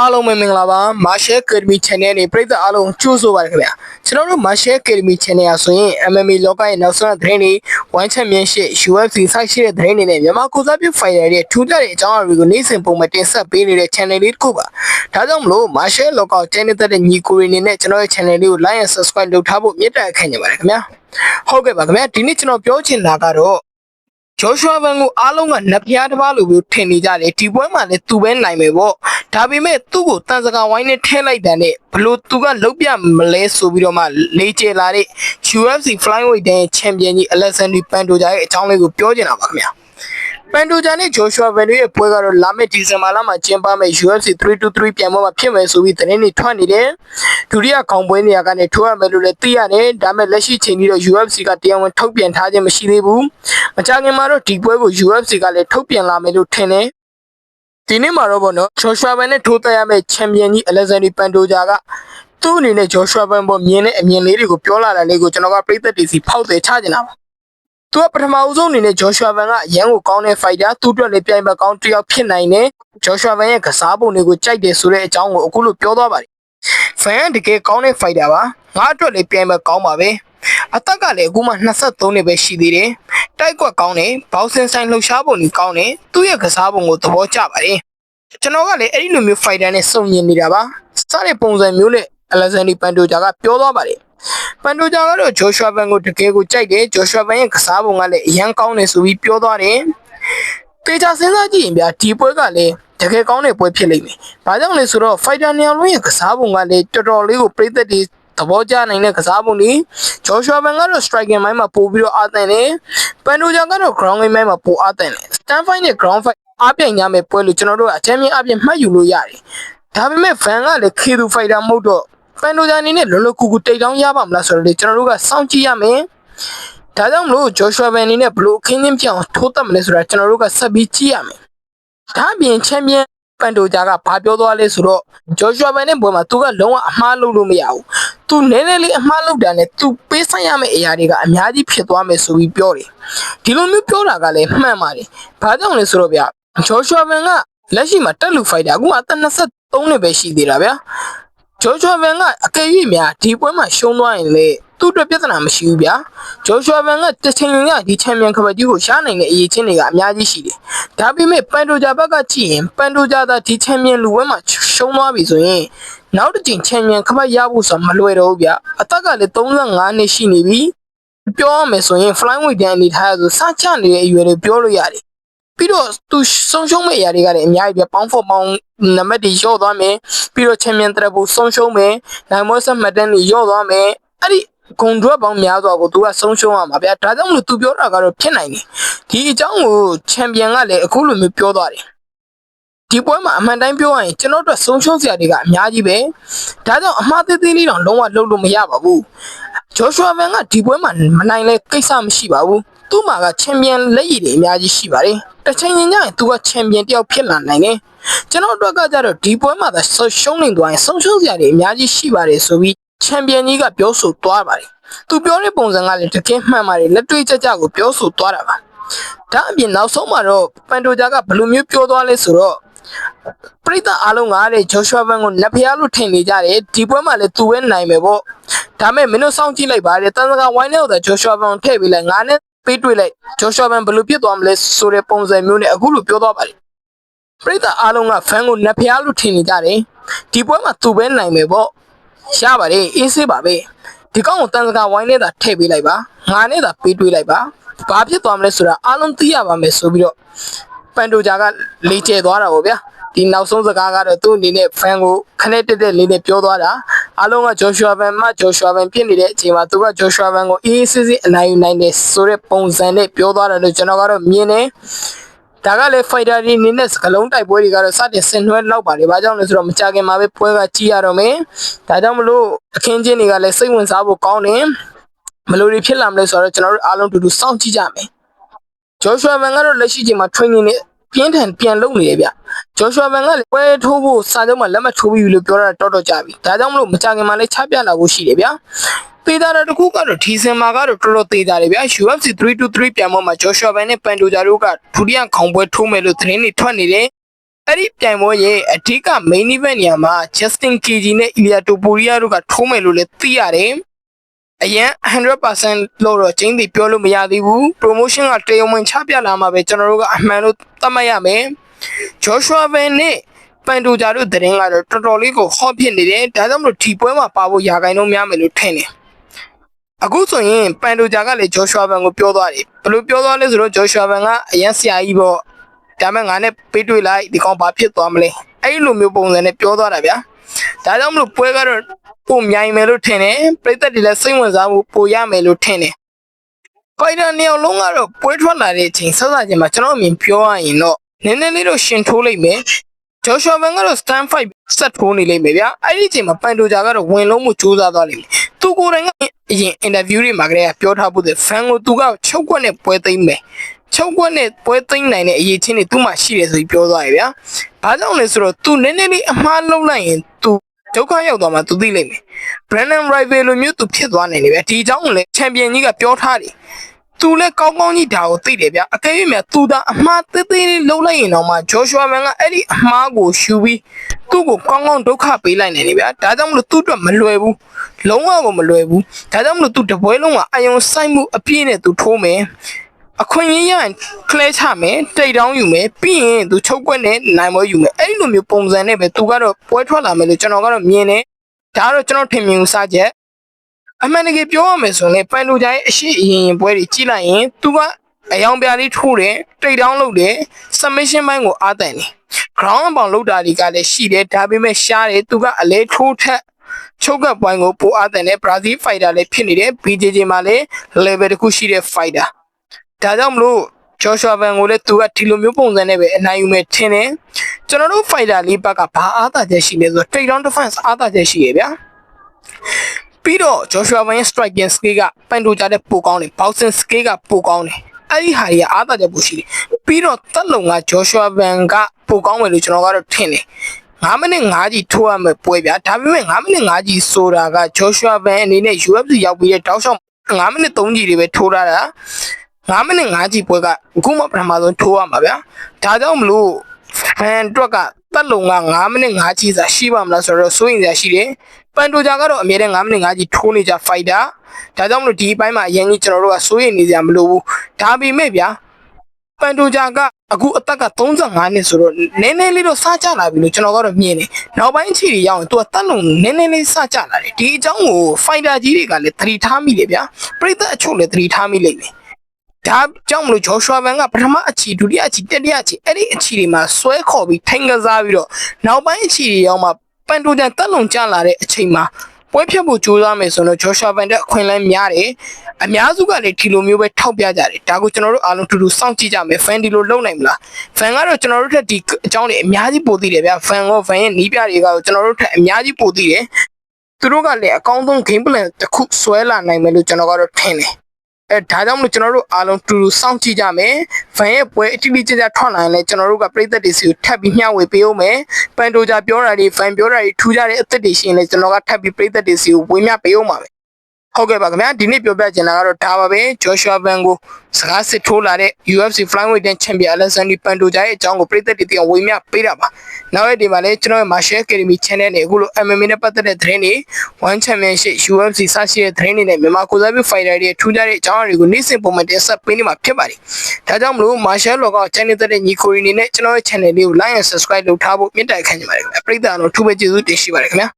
အားလုံးပဲမင်္ဂလာပါ Marshall Academy Channel နဲ့ပရိသတ်အားလုံးကြိုးဆိုပါရခင်ဗျာကျွန်တော်တို့ Marshall Academy Channel ရဆိုရင် MMA လောကရဲ့နောက်ဆုံးသတင်းတွေ One Championship UFC ဆိုင်ရှိတဲ့သတင်းတွေနဲ့မြန်မာကိုစားပြု Fighter တွေထူးခြားတဲ့အကြောင်းအရာတွေကိုနေ့စဉ်ပုံမှန်တင်ဆက်ပေးနေတဲ့ channel လေးတစ်ခုပါဒါကြောင့်မလို့ Marshall လောက channel တဲ့ညီကိုတွေအနေနဲ့ကျွန်တော်ရဲ့ channel လေးကို like and subscribe လုပ်ထားဖို့မြတ်တာအခန့်နေပါတယ်ခင်ဗျာဟုတ်ကဲ့ပါခင်ဗျာဒီနေ့ကျွန်တော်ပြောချင်တာကတော့ ဂျော်ရှွာဗန်ကိုအားလုံးကနဖျားတစ်ပါးလိုမျိုးထင်နေကြတယ်ဒီပွဲမှာလည်းသူပဲနိုင်မယ်ပေါ့ဒါပေမဲ့သူ့ကိုတန်စကာဝိုင်းနဲ့ထဲလိုက်တဲ့နဲ့ဘလို့သူကလုတ်ပြမလဲဆိုပြီးတော့မှလေးကျလာတဲ့ UFC Flyweight တဲ့ချန်ပီယံကြီး Alexander Pantoja ရဲ့အကြောင်းလေးကိုပြောချင်တာပါခင်ဗျာ ပန်တိုဂျာနဲ့ဂျိုရှွာဗန်တို့ရဲ့ပွဲကတော့လာမယ့်ဒီဇင်ဘာလမှာကျင်းပမယ့် UFC 323ပြန်ပွဲမှာဖြစ်မယ်ဆိုပြီးသတင်းတွေထွက်နေတယ်။ဒုတိယကောင်ပွဲနေရာကနေထိုးရမယ်လို့လည်းသိရတယ်။ဒါပေမဲ့လက်ရှိချိန်ထိတော့ UFC ကတရားဝင်ထုတ်ပြန်ထားခြင်းမရှိသေးဘူး။မကြခင်မှာတော့ဒီပွဲကို UFC ကလည်းထုတ်ပြန်လာမယ်လို့ထင်တယ်။ဒီနေ့မှာတော့ဗောနော်ဂျိုရှွာဗန်နဲ့ထိုးတက်ရမယ့်ချန်ပီယံကြီး Alexander Pantoja ကသူ့အနေနဲ့ဂျိုရှွာဗန်ပေါ်မြင်တဲ့အမြင်လေးတွေကိုပြောလာတဲ့လေးကိုကျွန်တော်ကပြည်သက်တွေစီဖောက်တယ်ချကြနေတာပါ သူကပထမဦးဆုံးအနေနဲ့ဂျော်ရှွာဗန်ကအရန်ကိုကောင်းတဲ့ဖိုက်တာသူ့အတွက်လည်းပြိုင်ဘက်ကောင်းတစ်ယောက်ဖြစ်နိုင်တယ်ဂျော်ရှွာဗန်ရဲ့ကစားပုံတွေကိုကြိုက်တယ်ဆိုတဲ့အကြောင်းကိုအခုလိုပြောသွားပါတယ်ဖန်ကတကယ်ကောင်းတဲ့ဖိုက်တာပါငါအတွက်လည်းပြိုင်ဘက်ကောင်းပါပဲအသက်ကလည်းအခုမှ23နှစ်ပဲရှိသေးတယ်တိုက်ကွက်ကောင်းတယ်ဘောက်ဆင်ဆိုင်လှုပ်ရှားပုံကြီးကောင်းတယ်သူ့ရဲ့ကစားပုံကိုသဘောကျပါတယ်ကျွန်တော်ကလည်းအဲ့ဒီလိုမျိုးဖိုက်တာနဲ့စုံညင်နေတာပါစတဲ့ပုံစံမျိုးနဲ့အလက်ဇန်ဒီပန်တိုဂျာကပြောသွားပါတယ် ပန်တိုဂျာကတော့ဂျိုရှွာဗန်ကိုတကယ်ကိုကြိုက်တယ်ဂျိုရှွာဗန်ရဲ့ကစားပုံကလည်းအရန်ကောင်းတယ်ဆိုပြီးပြောသွားတယ်တေချာစဉ်းစားကြည့်ရင်ဗျာဒီပွဲကလည်းတကယ်ကောင်းတဲ့ပွဲဖြစ်လိမ့်မယ်။ဘာကြောင့်လဲဆိုတော့ fighter နေရာလုံးရဲ့ကစားပုံကလည်းတော်တော်လေးကိုပြည့်သက်တွေသဘောကျနိုင်တဲ့ကစားပုံတွေဂျိုရှွာဗန်ကတော့ striking မိုင်းမှာပို့ပြီးတော့အားသန်တယ်။ပန်တိုဂျာကတော့ ground game မိုင်းမှာပို့အားသန်တယ်။ stand fight နဲ့ ground fight အားပြိုင်ကြမယ်ပွဲလို့ကျွန်တော်တို့ကအချမ်းမြင့်အပြည့်မှတ်ယူလို့ရတယ်။ဒါပေမဲ့ fan ကလည်း K2 fighter မဟုတ်တော့ ပန်တိုဂျာအနေနဲ့လောလောကူကူတိတ်တောင်းရပါမလားဆိုတော့လေကျွန်တော်တို့ကစောင့်ကြည့်ရမယ်။ဒါကြောင့်မလို့ဂျော်ရှွာဗန်အနေနဲ့ဘလို့အခင်းချင်းပြောင်းထိုးတက်မလဲဆိုတာကျွန်တော်တို့ကဆက်ပြီးကြည့်ရမယ်။ဒါအပြင်ချန်ပီယံပန်တိုဂျာကဘာပြောသွားလဲဆိုတော့ဂျော်ရှွာဗန်နဲ့ပွဲမှာသူကလုံးဝအမှားလုပ်လို့မရဘူး။ तू နည်းနည်းလေးအမှားလုပ်တာနဲ့ तू ပေးဆိုင်ရမယ့်အရာတွေကအများကြီးဖြစ်သွားမယ်ဆိုပြီးပြောတယ်။ဒီလိုမျိုးပြောတာကလည်းမှန်ပါတယ်။ဘာကြောင့်လဲဆိုတော့ဗျဂျော်ရှွာဗန်ကလက်ရှိမှာတက်လူဖိုက်တာအခုမှအသက်23နှစ်ပဲရှိသေးတာဗျာ။ ဂျော်ရှွာဗန်ကအကယ်၍များဒီပွဲမှာရှုံးသွားရင်လေသူ့အတွက်ပြဿနာမရှိဘူးဗျာဂျော်ရှွာဗန်ကတစ်ချိန်ကဒီချန်ပီယံကပတ်ကြီးကိုရှားနိုင်တဲ့အရေးချင်းတွေကအများကြီးရှိတယ်ဒါပေမဲ့ပန်တိုဂျာဘက်ကကြည့်ရင်ပန်တိုဂျာသာဒီချန်ပီယံလူပွဲမှာရှုံးသွားပြီဆိုရင်နောက်တစ်ချိန်ချန်ပီယံကပတ်ရဖို့ဆိုတာမလွယ်တော့ဘူးဗျာအသက်ကလည်း35နှစ်ရှိနေပြီပြောရမယ်ဆိုရင် flyweight တန်းအနေထားရဆိုစချနေတဲ့အရွယ်တွေပြောလို့ရတယ် ပြီးတော့သူဆုံးရှုံးမဲ့အရာတွေကလည်းအများကြီးပဲပေါင်းဖို့ပေါင်းနံပါတ်တွေရော့သွားမယ်ပြီးတော့ချန်ပီယံတရက်ဘူးဆုံးရှုံးမယ်နိုင်မော့ဆက်မှတ်တမ်းတွေရော့သွားမယ်အဲ့ဒီဂုံတွက်ပေါင်းများစွာကိုသူကဆုံးရှုံးရမှာဗျာဒါကြောင့်မလို့သူပြောတာကတော့ဖြစ်နိုင်တယ်ဒီအကြောင်းကိုချန်ပီယံကလည်းအခုလိုမျိုးပြောသွားတယ်ဒီပွဲမှာအမှန်တိုင်းပြောရရင်ကျွန်တော်တို့ဆုံးရှုံးစရာတွေကအများကြီးပဲဒါကြောင့်အမှားသေးသေးလေးတော့လုံးဝလုပ်လို့မရပါဘူးဂျော်ရှွာဗန်ကဒီပွဲမှာမနိုင်လဲကိစ္စမရှိပါဘူး သူ့မှာကချန်ပီယံလက်ရည်တွေအများကြီးရှိပါတယ်တစ်ချိန်ချင်းကျရင်သူကချန်ပီယံတယောက်ဖြစ်လာနိုင်တယ်ကျွန်တော်တို့ကကြတော့ဒီပွဲမှာသာရှုံးနေသွားရင်ဆုံးရှုံးစရာတွေအများကြီးရှိပါတယ်ဆိုပြီးချန်ပီယံကြီးကပြောဆိုသွားပါတယ်သူပြောတဲ့ပုံစံကလည်းတကယ်မှန်ပါတယ်လက်တွေ့ကျကျကိုပြောဆိုသွားတာပါဒါအပြင်နောက်ဆုံးမှာတော့ပန်တိုဂျာကဘယ်လိုမျိုးပြောသွားလဲဆိုတော့ပရိသတ်အားလုံးကတဲ့ဂျော်ရှွာဗန်ကိုလက်ဖျားလို့ထင်နေကြတယ်ဒီပွဲမှာလည်းသူပဲနိုင်မယ်ပေါ့ဒါမဲ့မင်းတို့စောင့်ကြည့်လိုက်ပါတဲ့တန်စကာဝိုင်းနဲ့တော့ဂျော်ရှွာဗန်ကိုထည့်ပေးလိုက်ငါနဲ့ ပေးတွေ့လိုက်ဂျော်ရှွာဗန်ဘယ်လိုဖြစ်သွားမလဲဆိုတဲ့ပုံစံမျိုးနဲ့အခုလိုပြောသွားပါတယ်ပရိသတ်အားလုံးကဖန်ကိုလက်ဖျားလို့ထင်နေကြတယ်ဒီပွဲမှာသူပဲနိုင်မယ်ပေါ့ရပါတယ်အေးဆေးပါပဲဒီကောင်ကိုတန်စကာဝိုင်းနဲ့သာထည့်ပေးလိုက်ပါငါနဲ့သာပေးတွေ့လိုက်ပါဘာဖြစ်သွားမလဲဆိုတာအားလုံးသိရပါမယ်ဆိုပြီးတော့ပန်တိုဂျာကလေကျဲသွားတာပေါ့ဗျာဒီနောက်ဆုံးစကားကတော့သူ့အနေနဲ့ဖန်ကိုခနဲ့တက်တက်လေးနဲ့ပြောသွားတာ အားလုံးကဂျော်ရှွာဗန်မှဂျော်ရှွာဗန်ဖြစ်နေတဲ့အချိန်မှာသူကဂျော်ရှွာဗန်ကိုအေးအေးဆေးဆေးအနိုင်ယူနိုင်တယ်ဆိုတဲ့ပုံစံနဲ့ပြောသွားတယ်လို့ကျွန်တော်ကတော့မြင်တယ်ဒါကလည်း fighter တွေအနေနဲ့စကလုံးတိုက်ပွဲတွေကတော့စတင်ဆင်နွှဲလောက်ပါတယ်။ဘာကြောင့်လဲဆိုတော့မကြခင်မှာပဲပွဲကကြီးရတော့မယ်။ဒါကြောင့်မလို့အခင်းချင်းတွေကလည်းစိတ်ဝင်စားဖို့ကောင်းတယ်။ဘယ်လိုတွေဖြစ်လာမလဲဆိုတော့ကျွန်တော်တို့အားလုံးတူတူစောင့်ကြည့်ကြမယ်။ဂျော်ရှွာဗန်ကတော့လက်ရှိချိန်မှာ training နဲ့ ပြင်းထန်ပြန်လုပ်နေတယ်ဗျ။ဂျော်ရှွာဗန်ကလည်းပွဲထိုးဖို့စာချုပ်မှာလက်မှတ်ထိုးပြီးပြီလို့ပြောတာတော်တော်ကြာပြီ။ဒါကြောင့်မလို့မကြခင်မှာလည်းချပြလာဖို့ရှိတယ်ဗျ။ပေတာတာတစ်ခုကတော့ဒီဇင်ဘာကတော့တော်တော်သေးကြတယ်ဗျာ UFC 323ပြန်ပေါ်မှာဂျော်ရှွာဗန်နဲ့ပန်တိုဂျာတို့ကဒုတိယခေါင်ပွဲထိုးမယ်လို့သတင်းတွေထွက်နေတယ်။အဲ့ဒီပြိုင်ပွဲရဲ့အဓိက main event နေရာမှာ Justin KG နဲ့ Ilya Topuria တို့ကထိုးမယ်လို့လည်းသိရတယ် အရင်100%လို့တော့ကျင်းတည်ပြောလို့မရသေးဘူး promotion ကတရားဝင်ချပြလာမှာပဲကျွန်တော်တို့ကအမှန်လို့သတ်မှတ်ရမယ် Joshua Van နဲ့ပန်တိုဂျာတို့သတင်းကတော့တော်တော်လေးကိုဟော့ဖြစ်နေတယ်ဒါကြောင့်မလို့ဒီပွဲမှာပါဖို့ရာဂိုင်းလုံးများမယ်လို့ထင်တယ်အခုဆိုရင်ပန်တိုဂျာကလည်းဂျော်ရှွာဗန်ကိုပြောသွားတယ်ဘယ်လိုပြောသွားလဲဆိုတော့ဂျော်ရှွာဗန်ကအရန်ဆရာကြီးပေါ့ဒါပေမဲ့ငါနဲ့ပေးတွေ့လိုက်ဒီကောင်ဘာဖြစ်သွားမလဲအဲ့လိုမျိုးပုံစံနဲ့ပြောသွားတာဗျာဒါကြောင့်မလို့ပွဲကတော့ ပုံမြိုင်မယ်လို့ထင်တယ်ပြိသက်တွေလည်းစိတ်ဝင်စားမှုပိုရမယ်လို့ထင်တယ်ဖိုင်တာနှစ်ယောက်လုံးကတော့ပွဲထွက်လာတဲ့အချိန်ဆက်စားခြင်းမှာကျွန်တော်အမြင်ပြောရရင်တော့နည်းနည်းလေးတော့ရှင်ထိုးလိုက်မယ်ဂျော်ရှွာဗန်ကတော့ stand fight ဆက်ထိုးနေလိမ့်မယ်ဗျာအဲ့ဒီအချိန်မှာပန်တိုဂျာကတော့ဝင်လုံးမှုစူးစမ်းသွားလိမ့်မယ်သူကိုယ်တိုင်ကအရင် interview တွေမှာကလေးကပြောထားဖို့တဲ့ fan ကိုသူကချုပ်ကွက်နဲ့ပွဲသိမ်းမယ်ချုပ်ကွက်နဲ့ပွဲသိမ်းနိုင်တဲ့အရေးချင်းတွေသူ့မှာရှိတယ်ဆိုပြီးပြောသွားရဗျာဘာကြောင့်လဲဆိုတော့ तू နည်းနည်းလေးအမှားလုံးလိုက်ရင် तू ဒုက္ခရောက်သွားမှ तू သိလိမ့်မယ် Brandon Rival လိုမျိုး तू ဖြစ်သွားနိုင်တယ်ဗျာဒီအကြောင်းကိုလည်း champion ကြီးကပြောထားတယ်သူလည်းကောင်းကောင်းကြီးဒါကိုသိတယ်ဗျအကယ်၍များသူသာအမှားသေးသေးလေးလုံးလိုက်ရင်တော့မှဂျော်ရှွာမန်ကအဲ့ဒီအမှားကိုရှူပြီးသူ့ကိုကောင်းကောင်းဒုက္ခပေးလိုက်နိုင်တယ်ဗျဒါကြောင့်မလို့သူ့အတွက်မလွယ်ဘူးလုံးဝကိုမလွယ်ဘူးဒါကြောင့်မလို့သူတပွဲလုံးကအယုံဆိုင်မှုအပြည့်နဲ့သူထိုးမယ် အခွင့်အရေးရရင်ကလဲချမယ်တိတ်တောင်းယူမယ်ပြီးရင်သူချုပ်ကွက်နဲ့နိုင်ပွဲယူမယ်အဲ့ဒီလိုမျိုးပုံစံနဲ့ပဲသူကတော့ပွဲထွက်လာမယ်လို့ကျွန်တော်ကတော့မြင်တယ်ဒါကတော့ကျွန်တော်ထင်မြင်ဦးစားချက်အမှန်တကယ်ပြောရမယ်ဆိုရင်ပန်လူကြိုင်အရှိအရင်ရင်ပွဲတွေကြီးလိုက်ရင်သူကအယောင်ပြားလေးထိုးတယ်တိတ်တောင်းလုပ်တယ် submission ဘိုင်းကိုအားတန်တယ် ground ပေါင်လောက်တာတွေကလည်းရှိတယ်ဒါပေမဲ့ရှားတယ်သူကအလဲထိုးထက်ချုပ်ကပ်ပွိုင်းကိုပိုအားတန်တဲ့ Brazil fighter လည်းဖြစ်နေတယ် BJJ မှာလည်း level တစ်ခုရှိတဲ့ fighter ဒါကြောင့်မလို့ဂျော်ရှွာဗန်ကိုလည်းသူကဒီလိုမျိုးပုံစံနဲ့ပဲအနိုင်ယူမယ်ထင်တယ်ကျွန်တော်တို့ fighter လေးဘက်ကဘာအားသာချက်ရှိလဲဆိုတော့ trade down defense အားသာချက်ရှိရဗျာပြီးတော့ Joshua Van striking skill ကပန်တိုကြတဲ့ပိုကောင်းတယ် boxing skill ကပိုကောင်းတယ်အဲ့ဒီဟာကြီးကအားသာချက်ပိုရှိတယ်ပြီးတော့တက်လုံက Joshua Van ကပိုကောင်းမယ်လို့ကျွန်တော်ကတော့ထင်တယ်9မိနစ်5ကြီးထိုးရမယ်ပွဲဗျာဒါပေမဲ့9မိနစ်5ကြီးဆိုတာက Joshua Van အနေနဲ့ UFC ရောက်ပြီးတဲ့တောက်လျှောက်9မိနစ်3ကြီးတွေပဲထိုးထားတာ 9မိနစ်5ကြီးပွဲကအခုမှပထမဆုံးထိုးရမှာဗျာဒါကြောင့်မလို့ဖန်အတွက်ကတက်လုံက9မိနစ်5ကြီးစာရှိပါမလားဆိုတော့စိုးရင်စရာရှိတယ်ပန်တိုဂျာကတော့အမြဲတမ်း9မိနစ်5ကြီးထိုးနေကြ fighter ဒါကြောင့်မလို့ဒီအပိုင်းမှာအရင်ကြီးကျွန်တော်တို့ကစိုးရင်နေစရာမလိုဘူးဒါပေမဲ့ဗျာပန်တိုဂျာကအခုအသက်က35နှစ်ဆိုတော့နည်းနည်းလေးတော့စကြလာပြီလို့ကျွန်တော်ကတော့မြင်တယ်နောက်ပိုင်းခြေတွေရောက်ရင်သူကတက်လုံနည်းနည်းလေးစကြလာတယ်ဒီအကြောင်းကို fighter ကြီးတွေကလည်းသတိထားမိတယ်ဗျာပရိသတ်အချို့လည်းသတိထားမိလိမ့်မယ် ဒါကြောင့်မလို့ဂျော်ရှွာဗန်ကပထမအချီဒုတိယအချီတတိယအချီအဲ့ဒီအချီတွေမှာဆွဲခေါ်ပြီးထိုင်ကစားပြီးတော့နောက်ပိုင်းအချီတွေရောက်မှပန်တိုတန်တက်လုံကျလာတဲ့အချိန်မှာပွဲဖြတ်ဖို့ကြိုးစားမယ်ဆိုတော့ဂျော်ရှွာဗန်တဲ့အခွင့်အလမ်းများတယ်အများစုကလည်းဒီလိုမျိုးပဲထောက်ပြကြတယ်ဒါကိုကျွန်တော်တို့အားလုံးတူတူစောင့်ကြည့်ကြမယ်ဖန်ဒီလိုလုပ်နိုင်မလားဖန်ကတော့ကျွန်တော်တို့ထက်ဒီအကြောင်းတွေအများကြီးပိုသိတယ်ဗျဖန်ရောဖန်ရဲ့နီးပြတွေကကျွန်တော်တို့ထက်အများကြီးပိုသိတယ်သူတို့ကလည်းအကောင်းဆုံး game plan တစ်ခုဆွဲလာနိုင်မယ်လို့ကျွန်တော်ကတော့ထင်တယ် အဲဒါကြောင့်မလို့ကျွန်တော်တို့အားလုံးတူတူစောင့်ကြည့်ကြမယ်။ဖန်ရဲ့ပွဲအတိအကျကျထွက်လာရင်လည်းကျွန်တော်တို့ကပြည်သက်တွေစီကိုထပ်ပြီးမျှဝေပေးအောင်မယ်။ပန်တိုဂျာပြောတာတွေဖန်ပြောတာတွေထူးခြားတဲ့အသက်တွေရှိရင်လည်းကျွန်တော်ကထပ်ပြီးပြည်သက်တွေစီကိုဝေမျှပေးအောင်ပါပဲ။ ဟုတ်ကဲ့ပါခင်ဗျာဒီနေ့ပြောပြချင်တာကတော့ဒါပါပဲဂျော်ရှွာဗန်ကိုစကားစစ်ထိုးလာတဲ့ UFC Flyweight ချန်ပီယံ Alexander Pantoja ရဲ့အကြောင်းကိုပြည်သက်တွေသိအောင်ဝေမျှပေးတာပါနောက်ရက်ဒီမှာလည်းကျွန်တော်ရဲ့ Martial Academy Channel နဲ့အခုလို MMA နဲ့ပတ်သက်တဲ့သတင်းတွေ One Championship UFC စရှိတဲ့သတင်းတွေနဲ့မြန်မာကိုစားပြု fighter တွေထူးခြားတဲ့အကြောင်းအရာတွေကိုနေ့စဉ်ပုံမှန်တင်ဆက်ပေးနေမှာဖြစ်ပါတယ်ဒါကြောင့်မလို့ Martial Logo Channel တဲ့ညီကိုရီနေနဲ့ကျွန်တော်ရဲ့ channel လေးကို like and subscribe လုပ်ထားဖို့မြတ်တိုက်ခံနေပါတယ်ခင်ဗျာပြည်သက်အားလုံးထူးပဲကျေးဇူးတင်ရှိပါတယ်ခင်ဗျာ